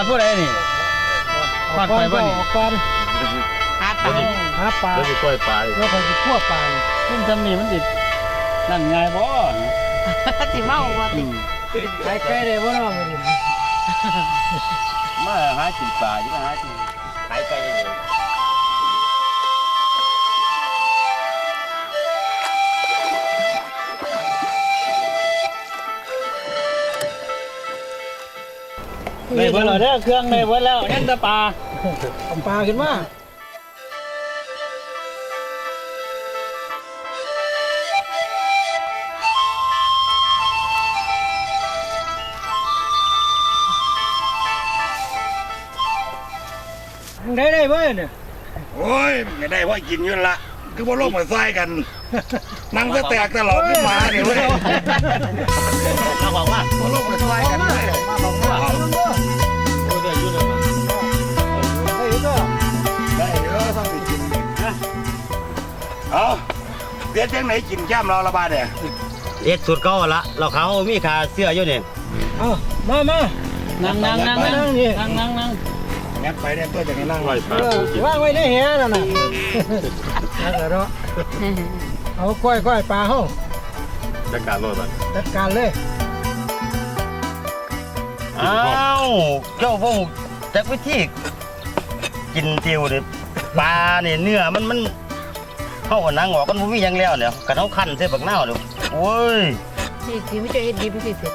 ทอดผู้ใดนี่ทอดไปบ่นี่ออกก่อนหาปลาหาปลาแล้วสิกล้วยปลาอีกแล้วก็สิคั่วปลาซึ่งจำนี่มันติดนั่นไงบ่สิเมาบ่อืติมไก่ไก่ได้บ่เนาะมื้อนี้มาหากินปลาอยู่มาหากิน ได้เบิดแล้วเด้อเครื่องได้เบิดแล้วยังแต่ปลาเอาปลาขึ้นมาได้ได้เบ่เนี่ยโอ้ยไม่ได้ว่ากินอยู่ละคือว่าโลกมาใส่กันนั่งก็แตกตลอดขึ้นมาเนี่ยเว้ยมาบอกว่าว่าโลกมาใส่กัน เดี๋ยวจังไหนกินแก้มเราละบาดเนี่ยเอ็ดสุดเก็ละเราเขามีขาเสื้ออยู่นี่เอามามานั่งนั่งนั่งนั่งนั่งนี่นั่งนั่งนั่งงัดไปเนี่ยตัวจะนั่งไว้เออวางไว้ในแหนั่นน่ะนั่นแหละเนาะเอาก้อยก้อยปลาเฮาจัดการรถไปจัดการเลยอ้าวเจ้าพวกจักวิธีกินเตียวเนี่ยปลาเนี่ยเนื้อมันมัน เข้าหนังออกกันบ่มีหยังแล้วเนี่ยกันเขาคั้นใส่บักนาวเนี่ยโอ้ยสิสิไม่ใช่เฮ็ดดีบ่สิเสร็จ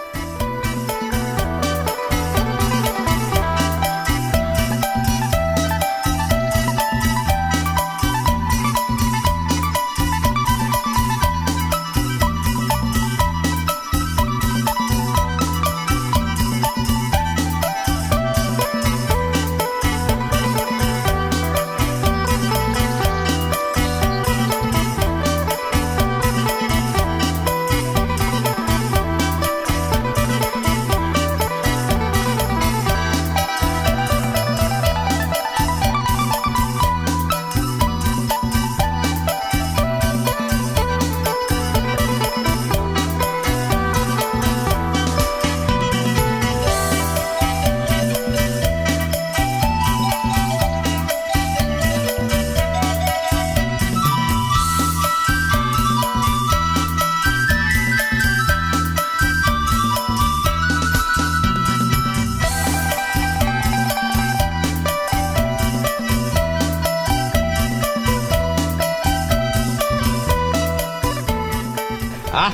อะ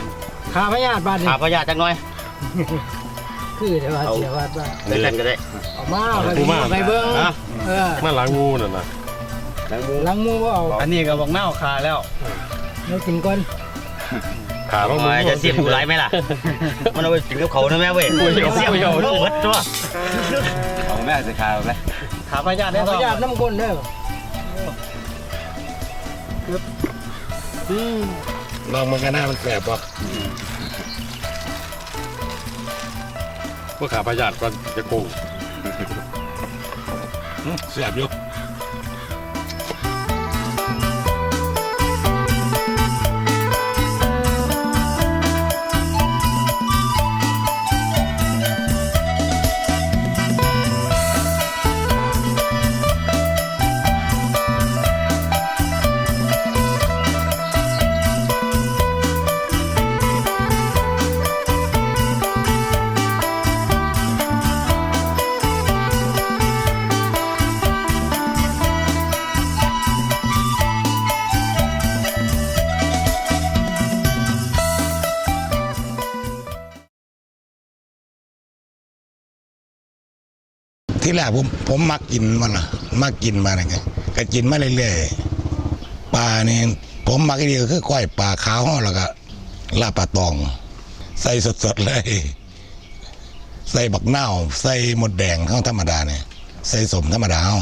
ขาพยาธิบาดนี่ขาพยาจักหน่อยคือเดี๋ยวว่าเสียวัดว่าได้กันก็ได้เอามาไปไปเบิ่งอะเออมาล้างงูนั่นนะนางมูหลังหมูบ่เอาอันนี้ก็บอกเน่าคาแล้วเรากินก่อนขาต้องโอ้ยจะเสียบกูไรไหมล่ะ มันเอาไปกินกับเขานะแม่เว้ยเสียบเขาเบิดตัวเอาแม่จะขาวไหมขาพยาธิได้ขาพต่อยาธิน้ำก้นเด้อ ลองมันกันหน้ามันแสบป่ะพวกขาพยาธิก็จะโกงแสบอยู่ ที่แรกผมผมมักกินมันละมักกินมาเลยไงก็กินมาเรื่อยๆปลานี่ผมมักอีกทีก็คือก้อยปลาขาวแล้วก็ลาปลาตอง ใส่สดๆเลย ใส่บักเน่า ใส่หมดแดงเท่าธรรมดาเนี่ยใส่สมธรรมดาเอา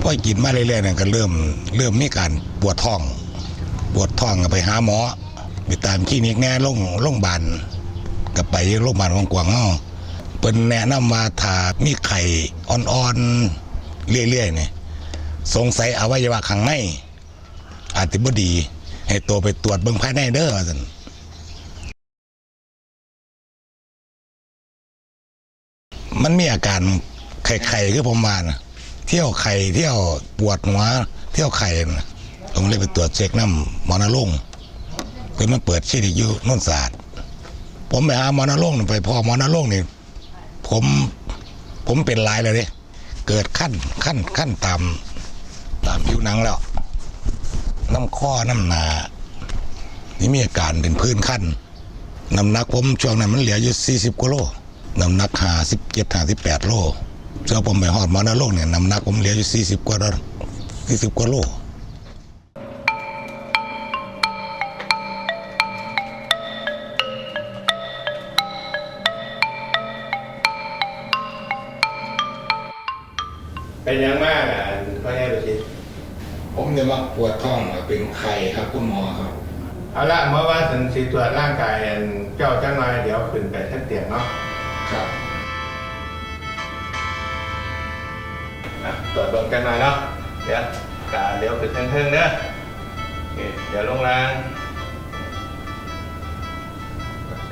พอกินมาเรื่อยๆเนี่ยก็เริ่มเริ่มมีการปวดท้อง ปวดท้องก็ไปหาหมอ ไปตามคลินิกแน่โรงโรงพยาบาลกับไปโรงพยาบาลของกวางเฮาเปิ้นแนะนำมาถ้ามีไข่อ่อนๆเรื่อยๆเนี่ยสงสัยอวัยวะข้างในอาจจะบ่ดี ให้ตัวไปตรวจเบิ่งภายในเด้อซั่นมันมีอาการไข่ไข่คือผมมานะเที่ยวไข่เที่ยวปวดหัว เที่ยวไข่นะผมเลยไปตรวจเช็คน้ำมอนาลง เพื่อมาเปิดชีดิอยู่นนศาสตร์ผมไปหาหมอนรงค์นี่ไปพอหมอนรงค์นี่ผมผมเป็นหลายเลยเด้เกิดขั้นขั้นขั้นตามตามผิวหนังแล้ว น้ำข้อน้ำหนา นี่มีอาการเป็นพื้นขั้นน้ำหนักผมช่วงนั้นมันเหลืออยู่ 40กิโลน้ำหนัก57 58โลช่วงผมไปหอดมอนรกเนี่ยน้ำหนักผมเหลืออยู่ 40กว่าโล40กว่าโล เป็นยังมากอะพ่อแม่ดูสิผมเนี่ยว่าปวดท้องเป็นไข้ครับคุณหมอครับ เอาละเมื่อว่าสันสีตรวจร่างกายอันเจ้าจังหน่อยเดี๋ยวขึ้นไปท่านเตียงเนาะครับอะตรวจเบิ่งกันหน่อยเนาะเดี๋ยวกาเดี๋ยวขึ้นเทิงๆเด้อโอเคเดี๋ยวลงล่าง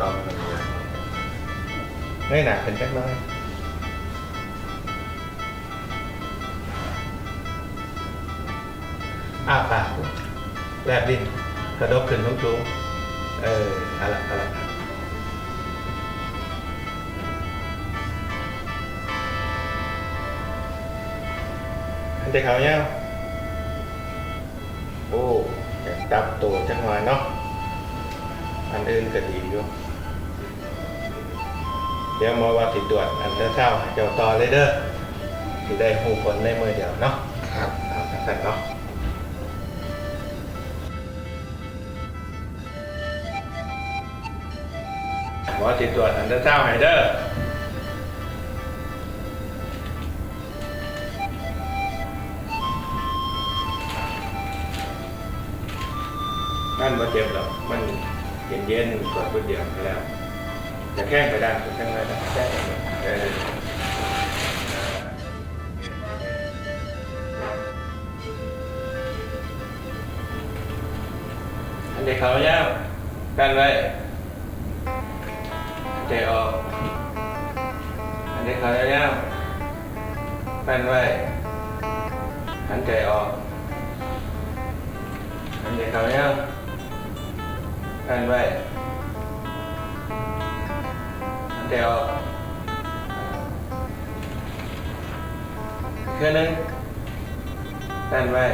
ต่อมาเงยหนาขึ้นจักหน่อย อ้าปากแลบลิ้นกระดกขึ้นทุกจูงเอออะไรอะไรอันเด็กเขาเนี่ยโอ้อยากจับตัวจังหวะเนาะอันอื่นก็ดีอยู่เดี๋ยวหมอว่าติดตรวจอันเดอร์เช้าเจ้าต่อเลยเด้อสิได้หูผลในมือเดียวเนาะครับเอาจังสั่นเนาะ อติดตรวจอันเดอร์เจ้าไฮเดอร์นั่นมาเจ็บหรอกมันเย็นเย็นๆตรวจพุดเดียวไปแล้วจะแข้งไปได้จะแข้งไปได้แข้งไปได้เอออันเด็กเขาเนี่ยกันไว้ ใจออก อันนี้เขาจะย่างแป้นไว้หันใจออกอันนี้เขาย่างแป้นไว้หันใจออกเครื่องนึงแป้นไว้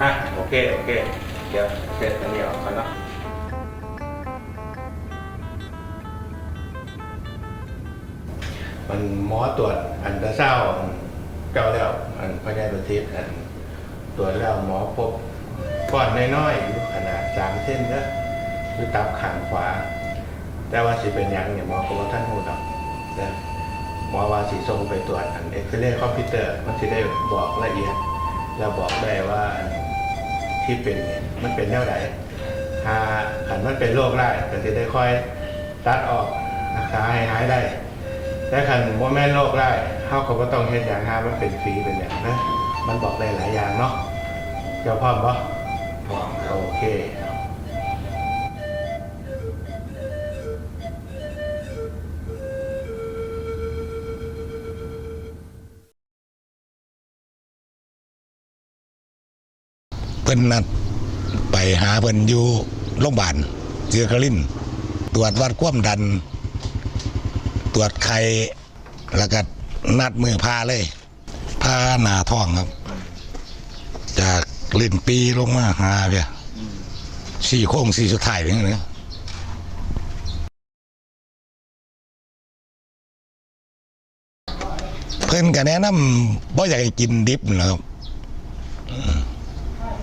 อะโอเค โอเค เดี๋ยวเสร็จอันนี้ออกก่อนเนาะ มันหมอตรวจอันตราเศร้าเก่าแล้ว อันพยาธิทิพย์อันตรวจแล้วหมอพบก้อนน้อยๆอยู่ขนาดสามเส้นนะอยู่ตับขางขวา แต่ว่าสิเป็นยังเนี่ยหมอก็ว่าท่านหูดอกเด้อหมอว่าสิส่งไปตรวจอันเอ็กซเรย์คอมพิวเตอร์มันสิได้บอกละเอียด แล้วบอกได้ว่าที่เป็นเนี่ยมันเป็นแนวไหนถ้าขันมันเป็นโรคได้ก็จะได้ค่อยตัดออกรักษาให้หายได้ แต่คันโมแม่นโรคได้เขาก็บ่ต้องเฮ็ดอย่างห้ามันเป็นฟรีเป็นอย่างนะ มันบอกได้หลายอย่างเนาะเจ้าพร้อมปะพร้อมครับโอเคเพิ่นนัดไปหาเพิ่นอยู่โรงพยาบาลเจือกลินตรวจวัดความดัน ตรวจไข้แล้วก็นัดมือพาเลยพาหนาท้องครับ จากลิ้นปีลงมาหาเพียสี่โค้งสี่สุดท้ายอย่างนี้เพิ่นก็แนะนำบ่อยากให้กินดิบนะครับ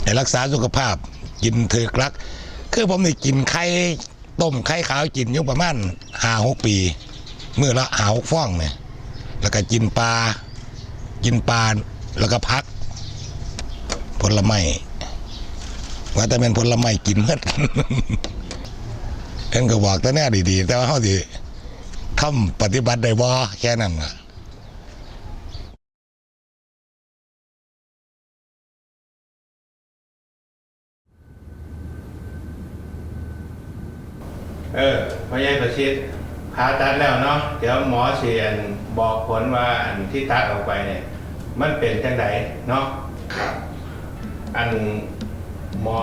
ให้รักษาสุขภาพกินถือกรัก คือผมนี่กินไข่ต้มไข่ขาวกินอยู่ประมาณห้าหกปี มื่อละหาหกฟองเนี่ยแล้วก็กินปลากินปลาแล้วก็พัก ผลไม้ว่าแต่เป็นผลไม้กินเมื่อเอ็นก็บอกแต่แน่ดีๆ แต่ว่าเขาสิทำปฏิบัติได้บ่แค่นั้นน่ะเออพ่อใหญ่ประชิด ผ่าตัดแล้วเนาะเดี๋ยวหมอเสียนบอกผลว่าอันที่ตัดออกไปเนี่ย มันเป็นจังไดเนาะอันหมอ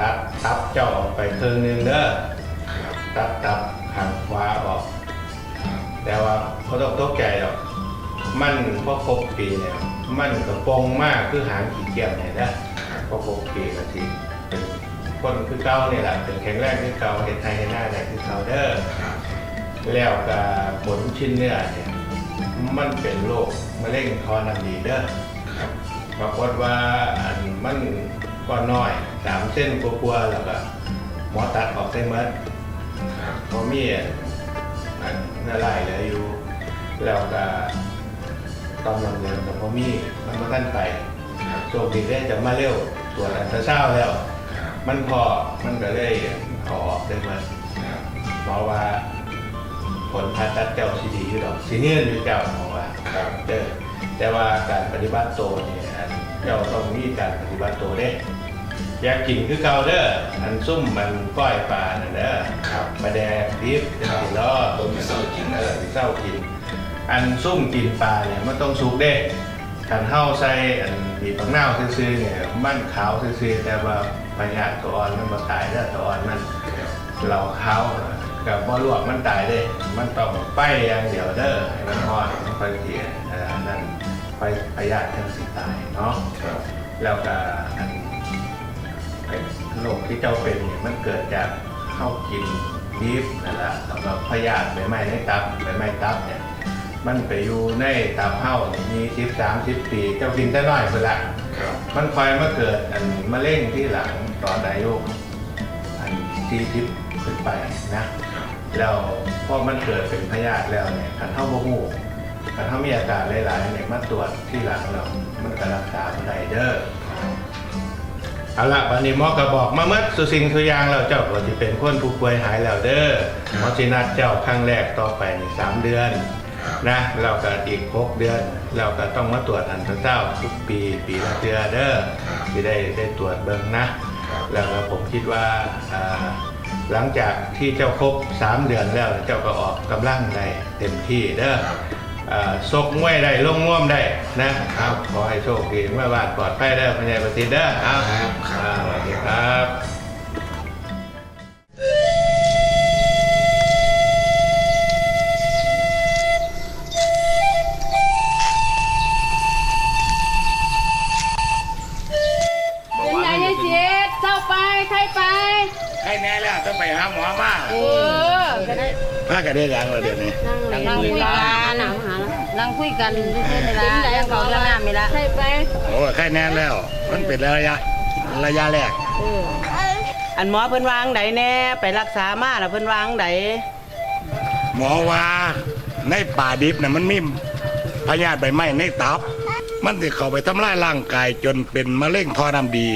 ตัดตับเจ้าออกไปครึ่งหนึงเด้อตัดตับหางขวาออก แต่ว่าเขาต้องตกใจหรอกมันพอครบปีเนี่ยมันกระปรงมากคือหางขีดเกียมเนี่ยนะพอครบปีก็ทีเป็น คนคือเก่าเนี่ยแหละเป็นแข็งแรงคือเก่าเห็นไทยเห็นหน้าได้คือเก่าเด้อแล้วกับผลชิ้นเนื้อเนี่ยมันเป็นโรคมะเร็งคอน้ำดีเด้อปรากฏว่าอันมันก็น้อยสามเส้นกลัวๆแล้วก็หมอตัดออกได้หมดพอมีอันน่าไล่เหลืออยู่แล้วก็ตอนนั้นเดินกับพ่อมีมันมาตั้นไปโชคดีได้จะมาเร็วตรวจอันตราซาวด์แล้ว มันพอมันก็เลยเอาออกได้มาเพราะว่า ผลผ่าตัดเจ้าซีดีอยู่ดอกซีเนียนอยู่เจ้าเพราะว่าเด้อแต่ว่าการปฏิบัติตัวเนี่ยอันเจ้าต้องมีการปฏิบัติตัวเด้อยากกินคือเก่าเด้ออันซุ่มมันก้อยปลาน่ะเด้อครับมาแดกดิบจะกินล้อต้มเศร้ากินเออเศร้ากิน อันซุ่มกินปลาเนี่ยมันต้องสุกเด้ขันเฮาใส่อันบีบปังเน่าซื่อๆเนี่ยมันขาวซื่อๆแต่ว่า พยาธิตัวอ่อนมันบ่ตายเด้อตัวอ่อนมันเราเขากับบ่ลวกมันตายเด้ มันต้องไปอย่างเดียวเด้อให้มันอ่อนมันคอยเสียเอ่ออันนั้นไปพยาธิทั้งสิตายเนาะแล้วก็อันโรคที่เจ้าเป็นเนี่ยมันเกิดจากเข้ากินดิฟนั่นแหละสำหรับพยาธิใบไม้ในตับใบไม้ตับเนี่ยมันไปอยู่ในตับเห่าเนี่ยมีสิบสามสิบปีเจ้ากินได้น้อยไปละ มันคอยมาเกิดอันมะเร็งที่หลังตอนอายุอันสี่สิบขึ้นไปนะ แล้วพอมันเกิดเป็นพยาธิแล้วเนี่ยขันเท่าโมหูขันเท่ามีอาการหลายๆเนี่ยมาตรวจที่หลังเรามันก็รักษาบ่ได้เด้อเอาละวันนี้หมอกระบอกมาเมื่อสุสิ่งทุกอย่างเราเจ้าก็จะเป็นคนผู้ป่วยหายแล้วเด้อหมอจินัดเจ้าครั้งแรกต่อไปในสามเดือน นะเราก็อีกหกเดือน เราก็ต้องมาตรวจอันตราซาวด์ทุกปีปีละเดือนเด้อที่ได้ได้ตรวจเบิ่งนะ แล้วก็ผมคิดว่าอ่าหลังจากที่เจ้าครบสามเดือนแล้วเจ้าก็ออกกำลังได้เต็มที่เด้ออ่าซกมวยได้ลงง่วมได้นะครับขอให้โชคดีเมื่อวานปลอดภัยได้อพญายประสิทธิ์เด้อครับครับสวัสดีครับ แน่แล้วต้องไปหาหมอมาเออก็ได้พากันได้ยังแล้วเดี๋ยวนี้ นั่งคุยกันหนาวหานั่งคุยกันเพื่อนๆนี่ละเขาละน้ำนี่ละใช่ไปโอ้แค่แน่แล้ว มันเป็นระยะระยะแรกเอออันหมอเพิ่นวางไดแน่ ไปรักษามาแล้วเพิ่นวางไดหมอว่าในป่าดิบน่ะมันมีพยาธิใบไม้ในตับ มันจะเข้าไปทำลายร่างกายจนเป็นมะเร็งท่อน้ำดี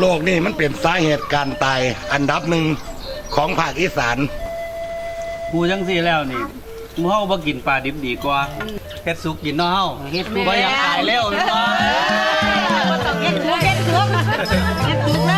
โรคนี่มันเป็นสาเหตุการตายอันดับหนึ่งของภาคอีสาน กูจังซี่แล้วนี่หมูเฮาบ่กินปลาดิบดีกว่าเฮ็ดสุกกินเนาะเฮาเฮ็ดบ่อยากตายเร็วเนาะเฮ็ดถูกเฮ็ดถูกเฮ็ดถูกนะ